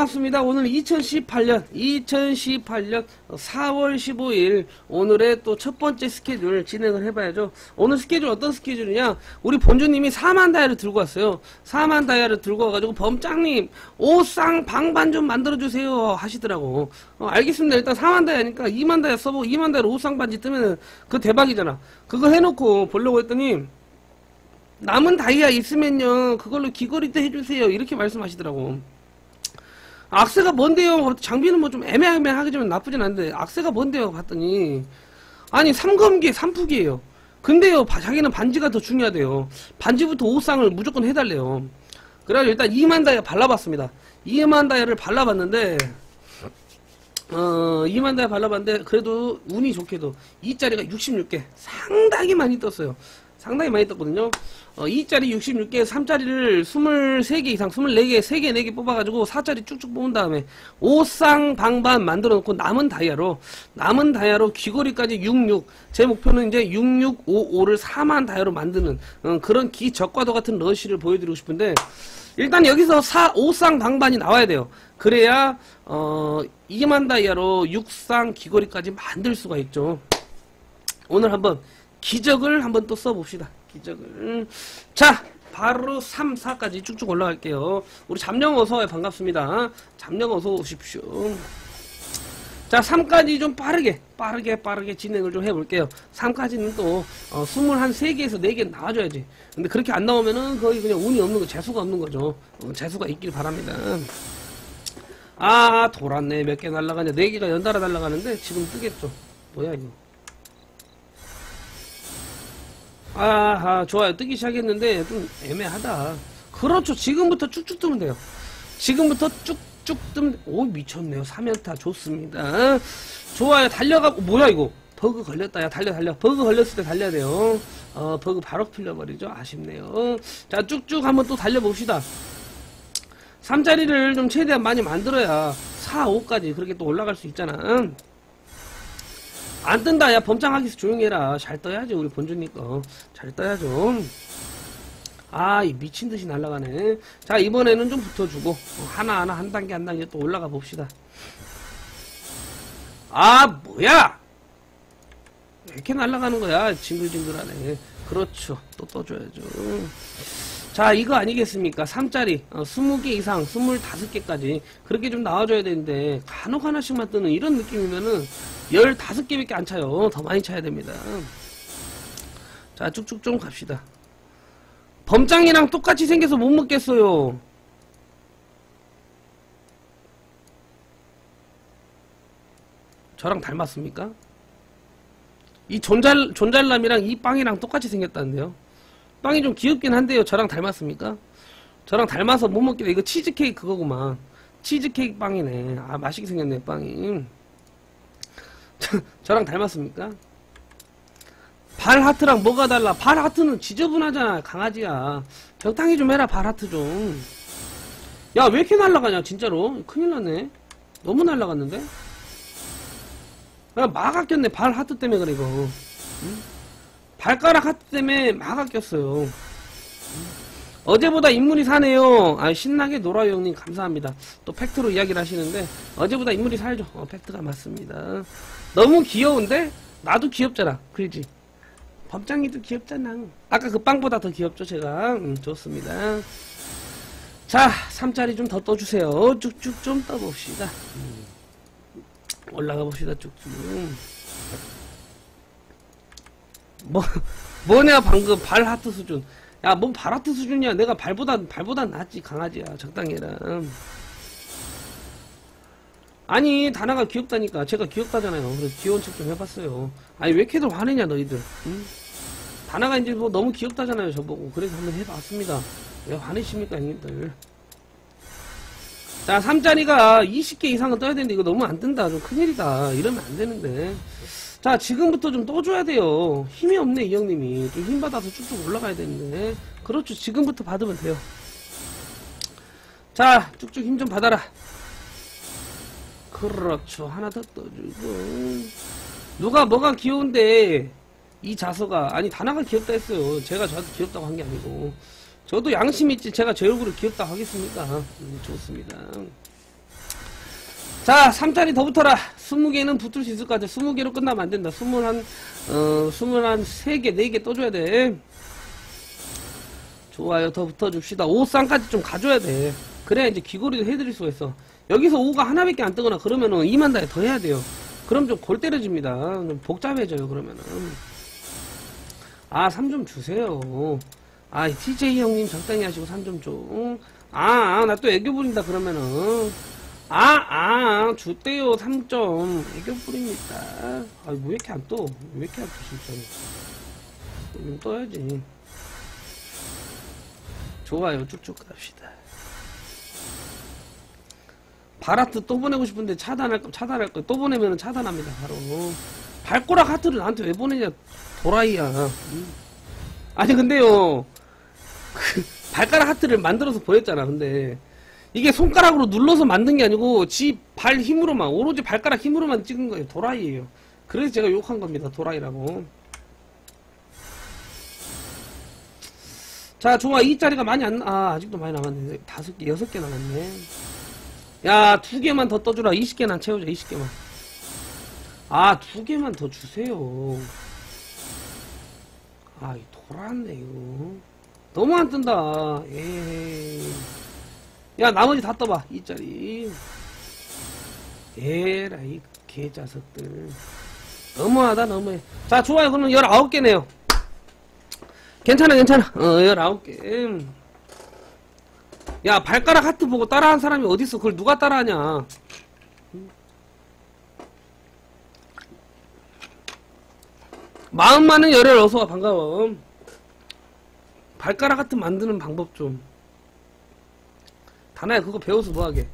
반갑습니다. 오늘 2018년 2018년 4월 15일 오늘의 또 첫 번째 스케줄 진행을 해봐야죠. 오늘 스케줄 어떤 스케줄이냐? 우리 본주님이 4만 다이아를 들고 왔어요. 4만 다이아를 들고 와가지고 범장님 오쌍 방반 좀 만들어주세요 하시더라고. 어, 알겠습니다. 일단 4만 다이아니까 2만 다이아 써보고 2만 다이아로 오쌍 반지 뜨면 그 대박이잖아. 그거 해놓고 보려고 했더니 남은 다이아 있으면요 그걸로 귀걸이 때 해주세요 이렇게 말씀하시더라고. 악세가 뭔데요? 장비는 뭐 좀 애매하긴 나쁘진 않은데 악세가 뭔데요? 봤더니 아니 삼검기 삼프기예요. 근데요 바- 자기는 반지가 더 중요하대요. 반지부터 오쌍을 무조건 해달래요. 그래가지고 일단 2만 다이아 발라봤습니다. 2만 다이아를 발라봤는데 어 2만 다이아 발라봤는데 그래도 운이 좋게도 2짜리가 66개 상당히 많이 떴어요. 상당히 많이 떴거든요. 어, 2짜리 66개, 3짜리를 23개 이상, 24개, 3개, 4개 뽑아가지고 4짜리 쭉쭉 뽑은 다음에 5쌍 방반 만들어 놓고 남은 다이아로, 남은 다이아로 귀걸이까지 66. 제 목표는 이제 6655를 4만 다이아로 만드는 어, 그런 기적과도 같은 러쉬를 보여드리고 싶은데 일단 여기서 4, 5쌍 방반이 나와야 돼요. 그래야 어, 2만 다이아로 6쌍 귀걸이까지 만들 수가 있죠. 오늘 한번 기적을 한번 또 써봅시다. 기적을. 자, 바로 3, 4까지 쭉쭉 올라갈게요. 우리 잠영 어서 반갑습니다. 잠영 어서 오십시오. 자, 3까지 좀 빠르게, 빠르게, 빠르게 진행을 좀 해볼게요. 3까지는 또, 어, 23개에서 4개 나와줘야지. 근데 그렇게 안 나오면은 거의 그냥 운이 없는 거, 재수가 없는 거죠. 어, 재수가 있길 바랍니다. 아, 돌았네. 몇 개 날라가냐. 4개가 연달아 날라가는데 지금 뜨겠죠. 뭐야, 이거. 아하 좋아요. 뜨기 시작했는데 좀 애매하다. 그렇죠. 지금부터 쭉쭉 뜨면 돼요. 지금부터 쭉쭉 뜨면 오 미쳤네요. 3연타 좋습니다. 좋아요. 달려가고 뭐야 이거? 버그 걸렸다. 야 달려 달려. 버그 걸렸을 때 달려야 돼요. 어 버그 바로 풀려버리죠. 아쉽네요. 자 쭉쭉 한번 또 달려봅시다. 3자리를 좀 최대한 많이 만들어야 4, 5까지 그렇게 또 올라갈 수 있잖아 안 뜬다. 야, 범장하기서 조용히 해라. 잘 떠야지, 우리 본주님 거. 잘 떠야죠. 아, 이 미친 듯이 날아가네. 자, 이번에는 좀 붙어주고, 어, 하나하나 한 단계 한 단계 또 올라가 봅시다. 아, 뭐야! 왜 이렇게 날아가는 거야? 징글징글하네. 그렇죠. 또 떠줘야죠. 자, 이거 아니겠습니까? 3짜리, 어, 20개 이상, 25개까지. 그렇게 좀 나와줘야 되는데, 간혹 하나씩만 뜨는 이런 느낌이면은, 15개밖에 안 차요. 더 많이 차야 됩니다. 자, 쭉쭉 좀 갑시다. 범장이랑 똑같이 생겨서 못 먹겠어요. 저랑 닮았습니까? 이 존잘, 존잘남이랑 이 빵이랑 똑같이 생겼다는데요. 빵이 좀 귀엽긴 한데요. 저랑 닮았습니까? 저랑 닮아서 못 먹겠다. 이거 치즈케이크 그거구만. 치즈케이크 빵이네. 아, 맛있게 생겼네, 빵이. 저 랑 닮았습니까? 발 하트랑 뭐가 달라? 발 하트는 지저분하잖아, 강아지야. 적당히 좀 해라, 발 하트 좀. 야, 왜 이렇게 날아가냐, 진짜로? 큰일 났네. 너무 날아갔는데? 야, 막 아꼈네, 발 하트 때문에 그래, 이거. 응? 발가락 하트 때문에 막 아꼈어요. 어제보다 인물이 사네요. 아, 신나게 놀아요, 형님. 감사합니다. 또 팩트로 이야기를 하시는데, 어제보다 인물이 살죠. 어, 팩트가 맞습니다. 너무 귀여운데? 나도 귀엽잖아. 그지? 범장이도 귀엽잖아. 아까 그 빵보다 더 귀엽죠, 제가. 음, 좋습니다. 자, 3짜리 좀 더 떠주세요. 쭉쭉 좀 떠봅시다. 음. 올라가 봅시다, 쭉쭉. 뭐, 뭐냐, 방금 발 하트 수준. 야, 뭔발 하트 수준이야. 내가 발보다, 발보다 낫지, 강아지야. 적당히 해라. 아니, 다나가 귀엽다니까. 제가 귀엽다잖아요. 그래서 귀여운 척 좀 해봤어요. 아니, 왜 이렇게들 화내냐, 너희들. 응? 다나가 이제 뭐 너무 귀엽다잖아요, 저보고. 그래서 한번 해봤습니다. 왜 화내십니까, 형님들. 자, 3짜리가 20개 이상은 떠야 되는데 이거 너무 안 뜬다. 좀 큰일이다. 이러면 안 되는데. 자, 지금부터 좀 떠줘야 돼요. 힘이 없네, 이 형님이. 좀 힘 받아서 쭉쭉 올라가야 되는데. 그렇죠. 지금부터 받으면 돼요. 자, 쭉쭉 힘 좀 받아라. 그렇죠. 하나 더 떠주고. 누가 뭐가 귀여운데, 이 자서가, 아니, 다나가 귀엽다 했어요. 제가 저한테 귀엽다고 한 게 아니고. 저도 양심 있지. 제가 제 얼굴을 귀엽다고 하겠습니까? 음, 좋습니다. 자, 3짜리 더 붙어라. 20개는 붙을 수 있을 것 같아. 20개로 끝나면 안 된다. 20 한, 어, 20한 3개, 4개 떠줘야 돼. 좋아요. 더 붙어줍시다. 5쌍까지 좀 가줘야 돼. 그래야 이제 귀걸이도 해드릴 수가 있어. 여기서 5가 하나밖에 안 뜨거나 그러면은 2만 달에 더 해야 돼요. 그럼 좀 골 때려집니다. 좀 복잡해져요, 그러면은. 아, 3 좀 주세요. 아, TJ 형님 적당히 하시고 3좀 줘. 아, 아, 나 또 애교 부린다, 그러면은. 아, 아, 주대요, 3점. 애교 부립니다. 아, 왜 이렇게 안 떠? 왜 이렇게 안 떠, 진짜. 좀 떠야지. 좋아요, 쭉쭉 갑시다. 바라트 또 보내고 싶은데 차단할 거, 차단할 거, 또 보내면 차단합니다, 바로. 발꼬락 하트를 나한테 왜 보내냐, 도라이야. 음. 아니, 근데요, 그, 발가락 하트를 만들어서 보냈잖아, 근데. 이게 손가락으로 눌러서 만든 게 아니고, 지 발 힘으로만, 오로지 발가락 힘으로만 찍은 거예요. 도라이예요. 그래서 제가 욕한 겁니다, 도라이라고. 자, 좋아. 이 자리가 많이 안, 아, 아직도 많이 남았네. 다섯 개, 여섯 개 남았네. 야, 두 개만 더 떠주라. 20개나 채우자, 20개만. 아, 두 개만 더 주세요. 아, 이 돌았네, 이거. 너무 안 뜬다. 에이. 야, 나머지 다 떠봐. 이 자리. 에라, 이 개자석들. 너무하다, 너무해. 자, 좋아요. 그러면 19개네요. 괜찮아, 괜찮아. 어, 19개. 야, 발가락 하트 보고 따라한 사람이 어딨어? 그걸 누가 따라하냐? 마음 많은 열혈 어서와 반가워. 발가락 하트 만드는 방법 좀. 다나야 그거 배워서 뭐하게.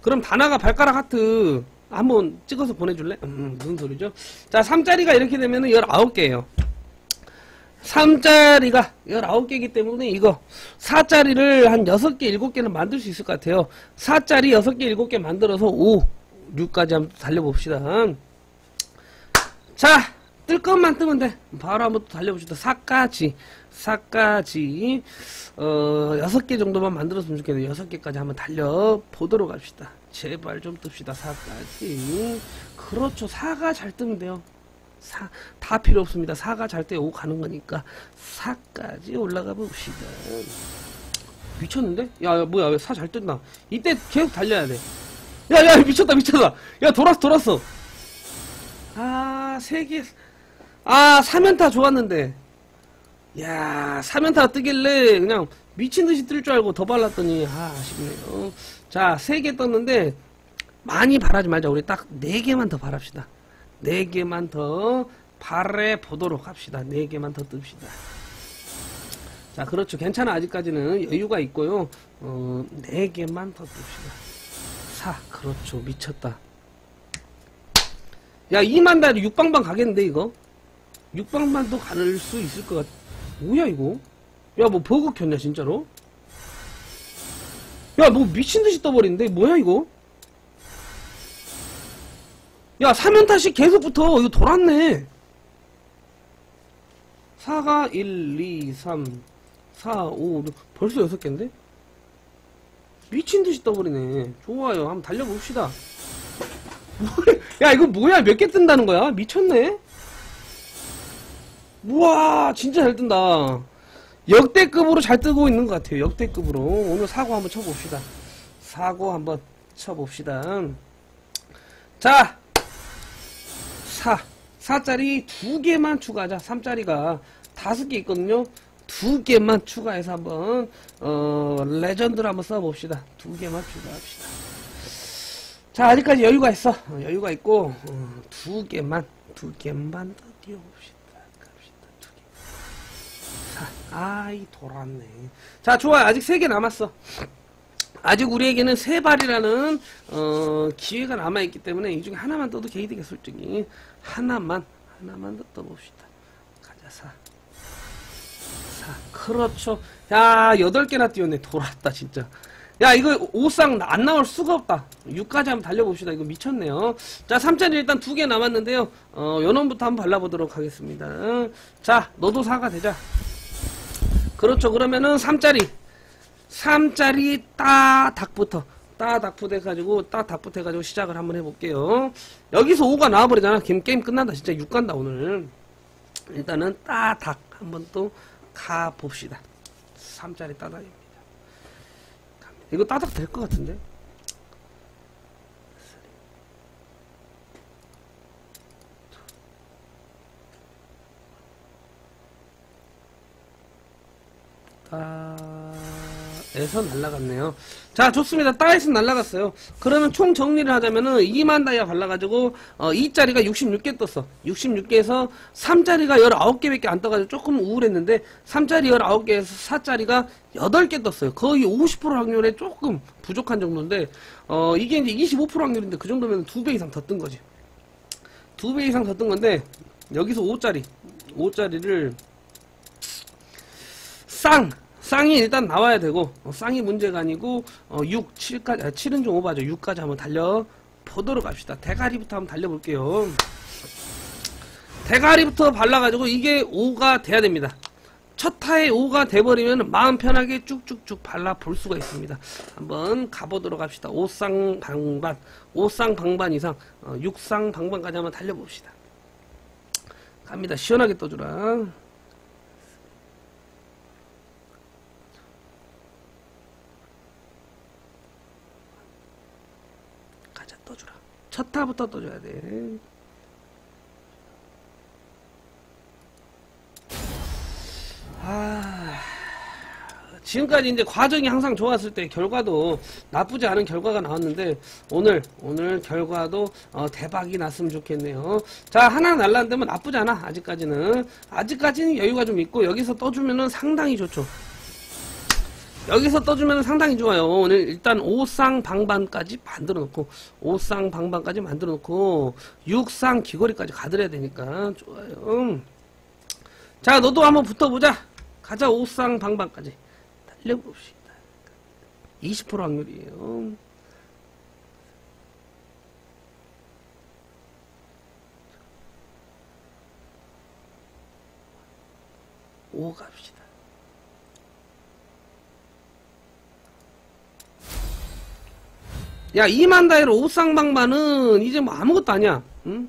그럼 다나가 발가락 하트 한번 찍어서 보내줄래? 음, 무슨 소리죠? 자, 3짜리가 이렇게 되면 은 19개예요. 3짜리가 19개이기 때문에 이거 4짜리를 한 6개, 7개는 만들 수 있을 것 같아요. 4짜리 6개, 7개 만들어서 5, 6까지 한번 달려봅시다. 자, 뜰 것만 뜨면 돼. 바로 한번 또 달려봅시다. 4까지, 4까지, 어, 6개 정도만 만들었으면 좋겠네요. 6개까지 한번 달려보도록 합시다. 제발 좀 뜹시다. 4까지. 그렇죠. 4가 잘 뜨면 돼요. 4, 다 필요 없습니다. 4가 잘 때 5 가는 거니까 4까지 올라가 봅시다. 미쳤는데? 야, 야 뭐야, 4잘 뜬다. 이때 계속 달려야 돼. 야, 야, 미쳤다, 미쳤다. 야, 돌았어, 돌았어. 아, 3개. 아, 3연타 좋았는데. 야, 3연타 뜨길래 그냥 미친 듯이 뜰 줄 알고 더 발랐더니, 아, 아쉽네요. 자, 3개 떴는데, 많이 바라지 말자. 우리 딱 4개만 더 바랍시다. 4개만 더 바래 보도록 합시다. 4개만 더 뜹시다. 자, 그렇죠. 괜찮아. 아직까지는 여유가 있고요. 어, 4개만 더 뜹시다. 4. 그렇죠. 미쳤다. 야, 2만 달이 6방방 가겠는데, 이거? 6방방도 가를 수 있을 것 같, 뭐야, 이거? 야, 뭐, 버그 켰냐, 진짜로? 야, 뭐, 미친듯이 떠버리는데? 뭐야, 이거? 야, 3연타씩 계속 붙어. 이거 돌았네. 4가 1, 2, 3, 4, 5, 6. 벌써 6개인데? 미친듯이 떠버리네. 좋아요. 한번 달려봅시다. 야, 이거 뭐야? 몇 개 뜬다는 거야? 미쳤네? 우와, 진짜 잘 뜬다. 역대급으로 잘 뜨고 있는 것 같아요. 역대급으로. 오늘 사고 한번 쳐봅시다. 사고 한번 쳐봅시다. 자, 4. 4짜리 두 개만 추가하자. 3짜리가 다섯 개 있거든요. 두 개만 추가해서 한번, 어, 레전드를 한번 써봅시다. 두 개만 추가합시다. 자, 아직까지 여유가 있어. 어, 여유가 있고, 어, 두 개만, 두 개만 더 띄워봅시다. 아이, 돌았네. 자, 좋아요. 아직 세 개 남았어. 아직 우리에게는 세 발이라는 어, 기회가 남아 있기 때문에 이 중에 하나만 떠도 개이득이 솔직히 하나만 하나만 더 떠봅시다. 가자 사. 사. 그렇죠. 야 여덟 개나 띄웠네. 돌았다 진짜. 야 이거 오쌍 안 나올 수가 없다. 6까지 한번 달려봅시다. 이거 미쳤네요. 자 3짜리 일단 두 개 남았는데요. 어, 연원부터 한번 발라보도록 하겠습니다. 자 너도 사가 되자. 그렇죠. 그러면은 3짜리 3짜리 따 닭부터 따 닥풋 해가지고 따 닥풋 해가지고 시작을 한번 해볼게요. 여기서 5가 나와버리잖아. 게임, 게임 끝난다. 진짜 6 간다 오늘. 일단은 따닥 한번 또 가봅시다. 3짜리 따닥입니다. 이거 따닥 될것 같은데? 에서 날라갔네요. 자, 좋습니다. 따에서 날라갔어요. 그러면 총 정리를 하자면은 2만 다이아 발라가지고 어, 2짜리가 66개 떴어. 66개에서 3짜리가 19개밖에 안 떠가지고 조금 우울했는데 3짜리 19개에서 4짜리가 8개 떴어요. 거의 50% 확률에 조금 부족한 정도인데 어, 이게 이제 25% 확률인데 그 정도면 2배 이상 더 뜬 거지. 2배 이상 더 뜬 건데 여기서 5짜리 5짜리를 쌍! 쌍이 일단 나와야 되고 어, 쌍이 문제가 아니고 어, 6, 7까지 아, 7은 좀 오버하죠. 6까지 한번 달려 보도록 합시다. 대가리부터 한번 달려볼게요. 대가리부터 발라가지고 이게 5가 돼야 됩니다. 첫 타에 5가 돼버리면 마음 편하게 쭉쭉쭉 발라 볼 수가 있습니다. 한번 가보도록 합시다. 5쌍 방반, 5쌍 방반 이상, 어, 6쌍 방반까지 한번 달려봅시다. 갑니다. 시원하게 떠주라. 가자 떠주라. 첫 타부터 떠줘야 돼. 아, 지금까지 이제 과정이 항상 좋았을 때 결과도 나쁘지 않은 결과가 나왔는데 오늘 오늘 결과도 어, 대박이 났으면 좋겠네요. 자 하나 날랐는데 나쁘지 않아 아직까지는 아직까지는 여유가 좀 있고 여기서 떠주면은 상당히 좋죠. 여기서 떠주면 상당히 좋아요. 오늘 일단 5쌍 방반까지 만들어 놓고 5쌍 방반까지 만들어 놓고 6쌍 귀걸이까지 가드려야 되니까 좋아요. 자 너도 한번 붙어보자. 가자 5쌍 방반까지 달려봅시다. 20% 확률이에요. 오 갑시다. 야, 2만 다이로 오쌍방반은 이제 뭐 아무것도 아니야. 응?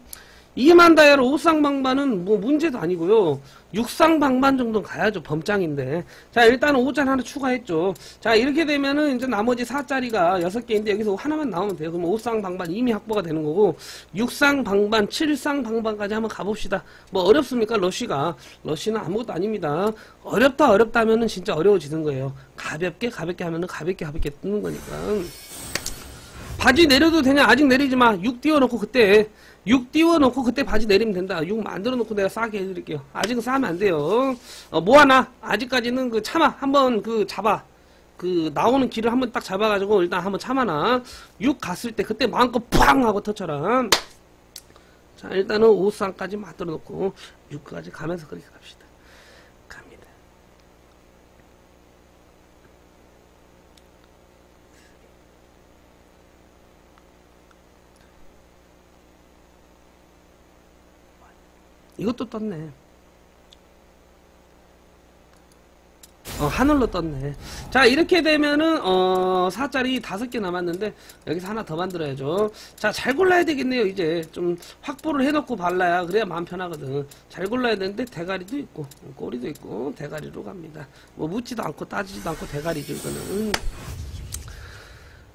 2만 다이로 오쌍방반은 뭐 문제도 아니고요. 육쌍방반 정도는 가야죠. 범짱인데. 자, 일단 5장 하나 추가했죠. 자, 이렇게 되면은 이제 나머지 4짜리가 6개인데 여기서 하나만 나오면 돼요. 그럼 5쌍방반 이미 확보가 되는 거고 6쌍방반, 7쌍방반까지 한번 가봅시다. 뭐 어렵습니까? 러쉬가. 러쉬는 아무것도 아닙니다. 어렵다 어렵다면은 진짜 어려워지는 거예요. 가볍게 가볍게 하면은 가볍게 가볍게 뜨는 거니까. 바지 내려도 되냐? 아직 내리지 마. 6 띄워놓고 그때 6 띄워놓고 그때 바지 내리면 된다. 6 만들어놓고 내가 싸게 해드릴게요. 아직은 싸면 안 돼요. 어, 뭐 하나? 아직까지는 그 참아. 한번 그 잡아. 그 나오는 길을 한번 딱 잡아가지고 일단 한번 참아놔. 6 갔을 때 그때 마음껏 팡 하고 터쳐라. 자 일단은 5쌍까지 만들어놓고 6까지 가면서 그렇게 갑시다. 이것도 떴네. 어, 하늘로 떴네. 자, 이렇게 되면은, 어, 4짜리 5개 남았는데, 여기서 하나 더 만들어야죠. 자, 잘 골라야 되겠네요, 이제. 좀 확보를 해놓고 발라야, 그래야 마음 편하거든. 잘 골라야 되는데, 대가리도 있고, 꼬리도 있고, 대가리로 갑니다. 뭐, 묻지도 않고, 따지지도 않고, 대가리죠, 이거는. 음.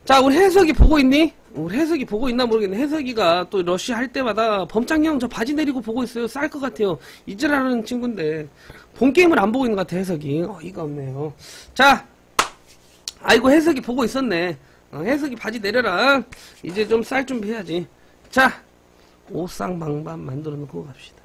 자, 우리 해석이 보고 있니? 우리 해석이 보고 있나 모르겠네. 해석이가 또 러쉬 할 때마다 범장형 저 바지 내리고 보고 있어요. 쌀 것 같아요. 이질하는 친구인데 본 게임을 안 보고 있는 것 같아 해석이. 어이가 없네요. 자, 아이고 해석이 보고 있었네. 어, 해석이 바지 내려라. 이제 좀 쌀 준비해야지. 자, 오쌍방반 만들어 놓고 갑시다.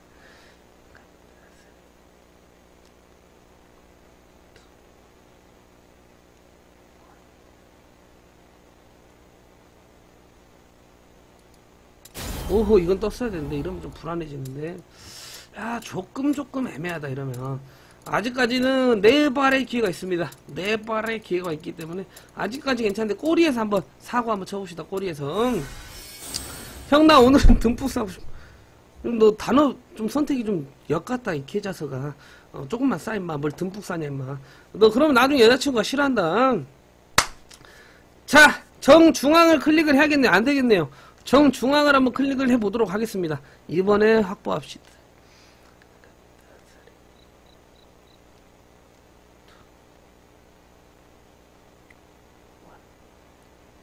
오호 이건 떴어야 되는데 이러면 좀 불안해지는데. 야 조금 조금 애매하다 이러면. 아직까지는 네 발의 기회가 있습니다. 네 발의 기회가 있기 때문에 아직까지 괜찮은데 꼬리에서 한번 사고 한번 쳐봅시다 꼬리에서. 형나 오늘은 듬뿍 사고 싶어 좀너 단어 좀 선택이 좀 역같다 이 계좌서가 어, 조금만 싸 임마. 뭘 듬뿍 싸냐 임마. 너 그러면 나중에 여자친구가 싫어한다 자 정중앙을 클릭을 해야겠네요. 안 되겠네요. 정중앙을 한번 클릭을 해보도록 하겠습니다. 이번에 확보합시다.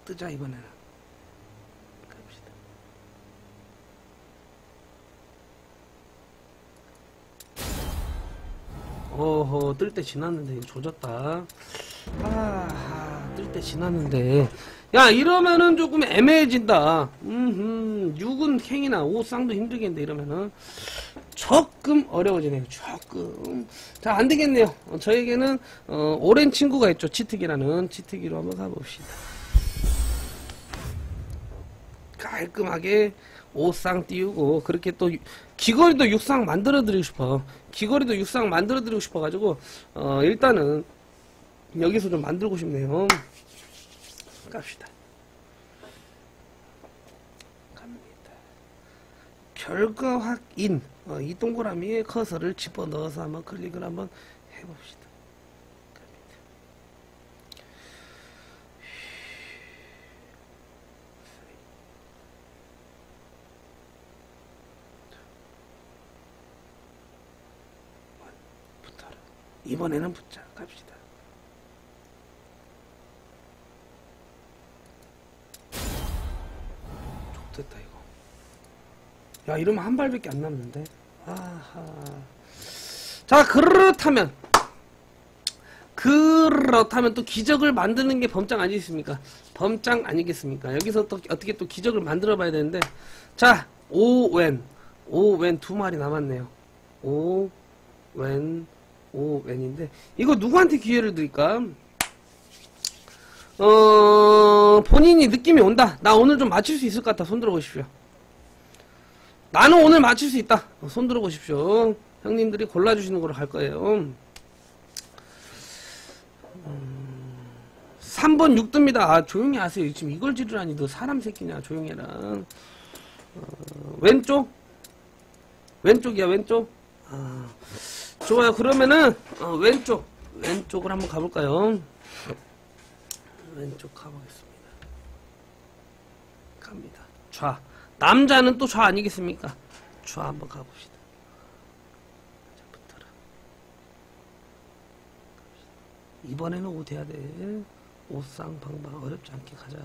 뜨자 이번에는. 갑시다. 어허 뜰때 지났는데 이거 조졌다 아, 뜰 때 지났는데 야 이러면은 조금 애매해진다. 음흠. 6은 캥이나 5 쌍도 힘들겠는데 이러면은. 조금 어려워지네요 조금. 자 안되겠네요. 어, 저에게는 어, 오랜 친구가 있죠 치트기라는. 치트기로 한번 가봅시다. 깔끔하게 5쌍 띄우고 그렇게 또 귀걸이도 6쌍 만들어 드리고 싶어. 귀걸이도 6쌍 만들어 드리고 싶어 가지고 어 일단은 여기서 좀 만들고 싶네요 갑시다 갑니다 결과 확인 어, 이 동그라미에 커서를 집어넣어서 한번 클릭을 한번 해봅시다. 이번에는 붙자 갑시다 이거. 야 이러면 한 발밖에 안 남는데. 아하. 자 그렇다면 그렇다면 또 기적을 만드는 게 범장 아니겠습니까? 범장 아니겠습니까? 여기서 또 어떻게 또 기적을 만들어 봐야 되는데 자 오웬 오웬 두 마리 남았네요. 오웬 오웬인데 이거 누구한테 기회를 드릴까? 어 본인이 느낌이 온다. 나 오늘 좀 맞출 수 있을 것 같다. 손 들어 보십시오. 나는 오늘 맞출 수 있다. 어, 손 들어 보십시오. 형님들이 골라주시는 거로 갈 거예요. 음, 3번 6듭니다. 아, 조용히 하세요. 지금 이걸 지르라니. 너 사람 새끼냐. 조용히 해라. 어, 왼쪽? 왼쪽이야, 왼쪽? 아, 좋아요. 그러면은, 어, 왼쪽. 왼쪽을 한번 가볼까요? 왼쪽 가보겠습니다. 갑니다. 좌. 남자는 또 좌 아니겠습니까? 좌 한번 가봅시다. 이번에는 옷 해야 돼. 옷상 방방 어렵지 않게 가자.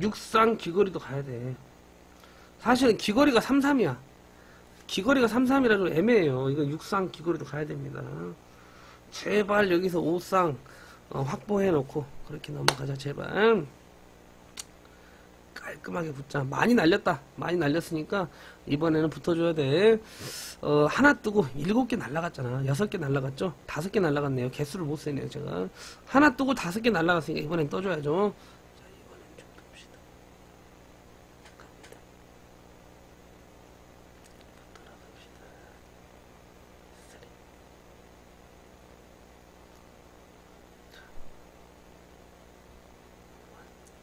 육상 귀걸이도 가야 돼. 사실은 귀걸이가 33이야. 귀걸이가 33이라고 애매해요. 이거 육상 귀걸이도 가야 됩니다. 제발 여기서 5쌍 어, 확보해 놓고 그렇게 넘어가자 제발. 깔끔하게 붙자. 많이 날렸다. 많이 날렸으니까 이번에는 붙어줘야 돼. 어, 하나 뜨고 일곱 개 날라갔잖아. 여섯 개 날라갔죠? 다섯 개 날라갔네요. 개수를 못 세네요, 제가. 하나 뜨고 다섯 개 날라갔으니까 이번엔 떠줘야죠. 자, 이번엔 좀 봅시다. 갑니다. 돌아갑시다. 쓰리.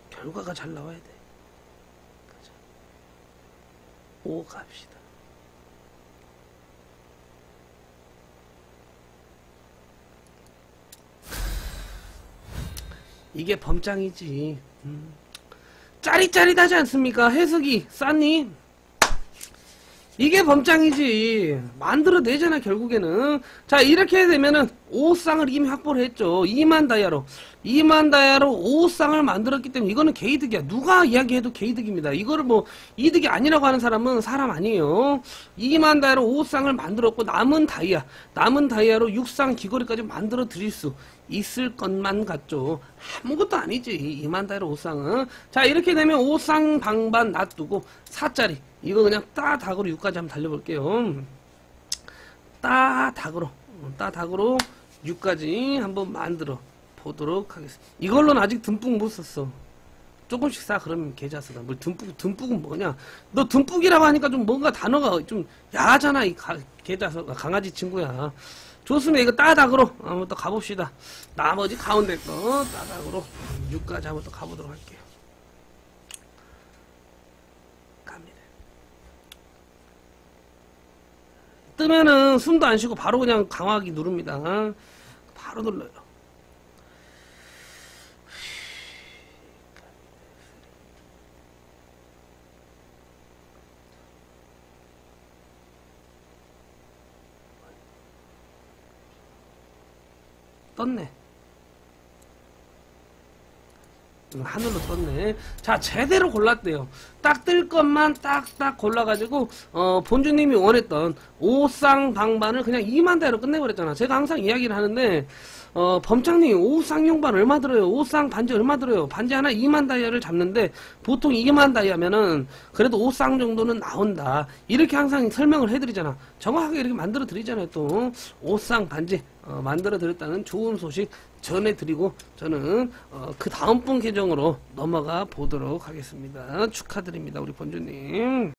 자. 결과가 잘 나와야 돼. 가자. 오 갑시다. 이게 범장이지. 음. 짜릿짜릿하지 않습니까? 해석이 싸님. 이게 범장이지. 만들어내잖아, 결국에는. 자, 이렇게 되면은, 5쌍을 이미 확보를 했죠. 2만 다이아로. 2만 다이아로 5쌍을 만들었기 때문에, 이거는 개이득이야. 누가 이야기해도 개이득입니다. 이거를 뭐, 이득이 아니라고 하는 사람은 사람 아니에요. 2만 다이아로 5쌍을 만들었고, 남은 다이아, 남은 다이아로 6쌍 귀걸이까지 만들어 드릴 수 있을 것만 같죠. 아무것도 아니지. 2만 다이아로 5쌍은. 자, 이렇게 되면 5쌍 방반 놔두고, 4짜리. 이거 그냥 따닥으로 6까지 한번 달려볼게요. 따닥으로, 어, 따닥으로 6까지 한번 만들어 보도록 하겠습니다. 이걸로는 아직 듬뿍 못 썼어. 조금씩 싸 그러면 계좌서다. 뭘 듬뿍 듬뿍은 뭐냐? 너 듬뿍이라고 하니까 좀 뭔가 단어가 좀 야하잖아 이 가, 계좌서 강아지 친구야. 좋습니다. 이거 따닥으로 한번 또 가봅시다. 나머지 가운데 거 따닥으로 6까지 한번 또 가보도록 할게요. 뜨면은 숨도 안 쉬고 바로 그냥 강화하기 누릅니다. 바로 눌러요. 떴네. 음, 하늘로 떴네. 자, 제대로 골랐대요. 딱 뜰 것만 딱딱 골라가지고, 어, 본주님이 원했던 오쌍 방반을 그냥 2만 대로 끝내버렸잖아. 제가 항상 이야기를 하는데, 어, 범창님, 오쌍 용반 얼마 들어요? 오쌍 반지 얼마 들어요? 반지 하나 2만 다이아를 잡는데, 보통 2만 다이아면은, 그래도 오쌍 정도는 나온다. 이렇게 항상 설명을 해드리잖아. 정확하게 이렇게 만들어 드리잖아요, 또. 오쌍 반지, 어, 만들어 드렸다는 좋은 소식 전해드리고, 저는, 어, 그 다음 분 계정으로 넘어가 보도록 하겠습니다. 축하드립니다, 우리 본주님.